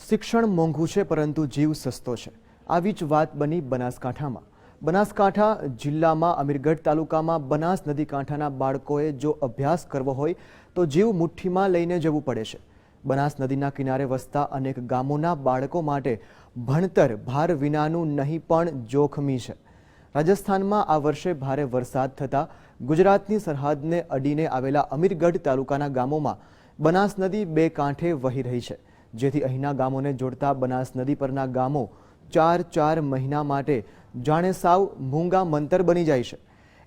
શિક્ષણ મોંઘું છે, પરંતુ જીવ સસ્તો છે. આવી જ વાત બની બનાસકાંઠામાં. બનાસકાંઠા જિલ્લામાં, અમીરગઢ તાલુકામાં, બનાસ નદી કાંઠાના બાળકોએ જો અભ્યાસ કરવો હોય, તો જીવ મુઠ્ઠીમાં લઈને જવું પડે છે. બનાસ નદીના કિનારે વસતા અનેક ગામોના બાળકો માટે ભણતર ભાર વિનાનું નહીં પણ જોખમી છે. રાજસ્થાનમાં આ વર્ષે ભારે વરસાદ થતાં ગુજરાતની સરહદને અડીને આવેલા અમીરગઢ તાલુકાના ગામોમાં બનાસ નદી બે કાંઠે વહી રહી છે. જેથી અહીંના ગામોને જોડતા બનાસ નદી પરના ગામો ચાર ચાર મહિના માટે જાણે સાવ મૂંગા મંતર બની જાય છે.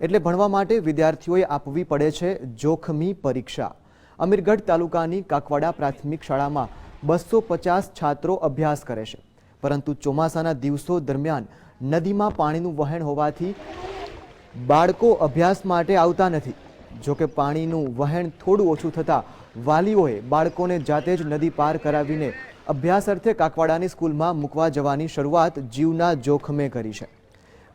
એટલે ભણવા માટે વિદ્યાર્થીઓએ આપવી પડે છે જોખમી પરીક્ષા. અમીરગઢ તાલુકાની કાકવાડા પ્રાથમિક શાળામાં બસો પચાસ છાત્રો અભ્યાસ કરે છે. પરંતુ ચોમાસાના દિવસો દરમિયાન નદીમાં પાણીનું વહેણ હોવાથી બાળકો અભ્યાસ માટે આવતા નથી. જોકે પાણીનું વહેણ થોડું ઓછું થતાં વાલીઓએ બાળકોને જાતે જ નદી પાર કરાવીને અભ્યાસ અર્થે કાકવાડાની સ્કૂલમાં મૂકવા જવાની શરૂઆત જીવના જોખમે કરી છે.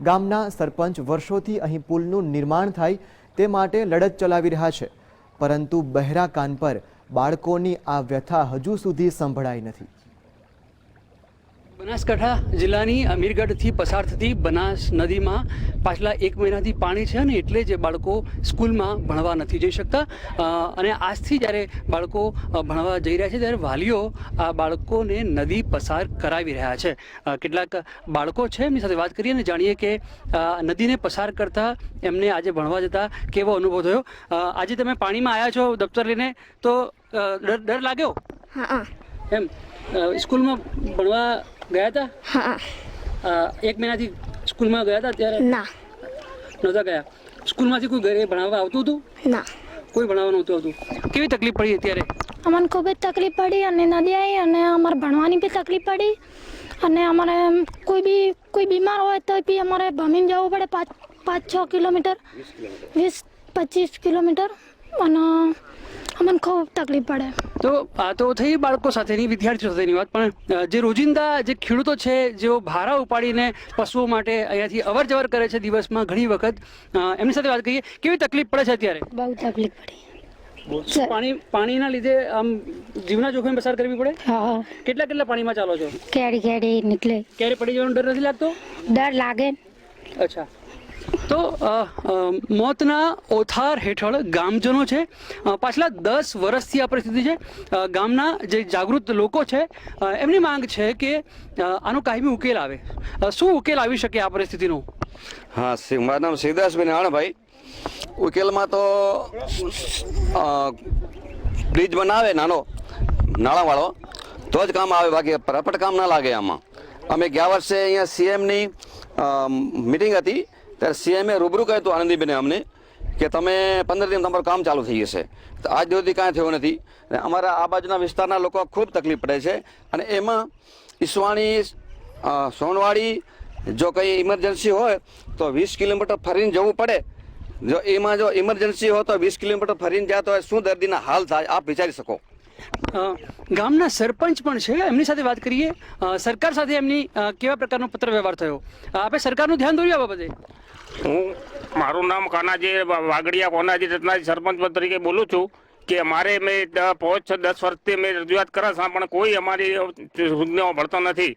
ગામના સરપંચ વર્ષોથી અહીં પુલનું નિર્માણ થાય તે માટે લડત ચલાવી રહ્યા છે, પરંતુ બહેરા કાન પર બાળકોની આ વ્યથા હજુ સુધી સંભળાઈ નથી. બનાસકાંઠા જિલ્લાની અમીરગઢથી પસાર થતી બનાસ નદીમાં પાછલા એક મહિનાથી પાણી છે અને એટલે જ બાળકો સ્કૂલમાં ભણવા નથી જઈ શકતા. અને આજથી જ્યારે બાળકો ભણવા જઈ રહ્યા છે ત્યારે વાલીઓ આ બાળકોને નદી પસાર કરાવી રહ્યા છે. કેટલાક બાળકો છે એમની સાથે વાત કરીએ અને જાણીએ કે નદીને પસાર કરતા એમને આજે ભણવા જતા કેવો અનુભવ થયો? આજે તમે પાણીમાં આવ્યા છો દફતર લઈને તો ડર ડર લાગ્યો? હા એમ સ્કૂલમાં ભણવા ગયા હતા? હા. એક મહિનાથી સ્કૂલમાં ગયા હતા ત્યારે? ના. નહોતા ગયા. સ્કૂલમાંથી કોઈ ઘરે ભણાવવા આવતું હતું? ના. કોઈ ભણાવવા નહોતું આવતું. કેવી તકલીફ પડી અત્યારે? અમને ખૂબ જ તકલીફ પડી અને નદી આવી અને અમારે ભણવાની બી તકલીફ પડી અને અમારે કોઈ બી કોઈ બીમાર હોય તો બી અમારે ભમીને જવું પડે પાંચ પાંચ છ કિલોમીટર વીસ પચીસ કિલોમીટર અને ખૂબ તકલીફ પડે. તો આ તો થઈ બાળકો સાથેની વિદ્યાર્થીઓ સાથેની વાત પણ જે રોજિંદા જે ખેડૂતો છે જેઓ ભારા ઉપાડીને પશુઓ માટે અહીંયાથી અવર જવર કરે છે દિવસમાં ઘણી વખત એમની સાથે વાત કરીએ. કેવી તકલીફ પડે છે અત્યારે? બહુ તકલીફ પડી. પાણી પાણીના લીધે આમ જીવના જોખમ પસાર કરવી પડે? હા. કેટલા કેટલા પાણીમાં ચાલો છો? કેડી કેડી નીકળે. ક્યારે પડી જવાનો ડર નથી લાગતો? ડર લાગે. અચ્છા. તો મોતના ઓથાર હેઠળ ગામજનો છે. પાછલા દસ વર્ષથી આ પરિસ્થિતિ છે. ગામના જે જાગૃત લોકો છે એમની માંગ છે કે આનો કાયમી ઉકેલ આવે. શું ઉકેલ આવી શકે આ પરિસ્થિતિનો? હા મારું નામ સિદ્ધાર્થભાઈ નાણભાઈ ઉકેલમાં તો બ્રિજ બનાવે નાનો, નાળાવાળો, તો જ કામ આવે, બાકી પરપટ કામ ના લાગે આમાં. અમે ગયા વર્ષે અહીંયા સીએમની મિટિંગ હતી. ત્યારે સીએમએ રૂબરૂ કહ્યું હતું આનંદીબેને અમને કે તમે પંદર દિન તમારું કામ ચાલુ થઈ જશે. તો આજ સુધી કાંઈ થયું નથી. અમારા આ બાજુના વિસ્તારના લોકો ખૂબ તકલીફ પડે છે. અને એમાં ઈસવાણી સોનવાડી, જો કંઈ ઇમરજન્સી હોય તો વીસ કિલોમીટર ફરીને જવું પડે. જો એમાં જો ઇમરજન્સી હોય તો વીસ કિલોમીટર ફરીને જાય તો શું દર્દીના હાલ થાય, આપ વિચારી શકો. ગામના સરપંચ પણ છે. એમની સાથે વાત કરીએ. સરકાર સાથે એમની કેવા પ્રકારનો પત્ર વ્યવહાર થયો? આપણે સરકારનું ધ્યાન દોર્યું આ બાબતે? હું, મારું નામ કાનાજી વાગડિયા કોનાજી રત્નાજી સરપંચ તરીકે બોલું છું કે અમારે મેં પાંચ છ દસ વર્ષથી મેં રજૂઆત કરા પણ કોઈ અમારી સૂચનાઓ ભળતો નથી.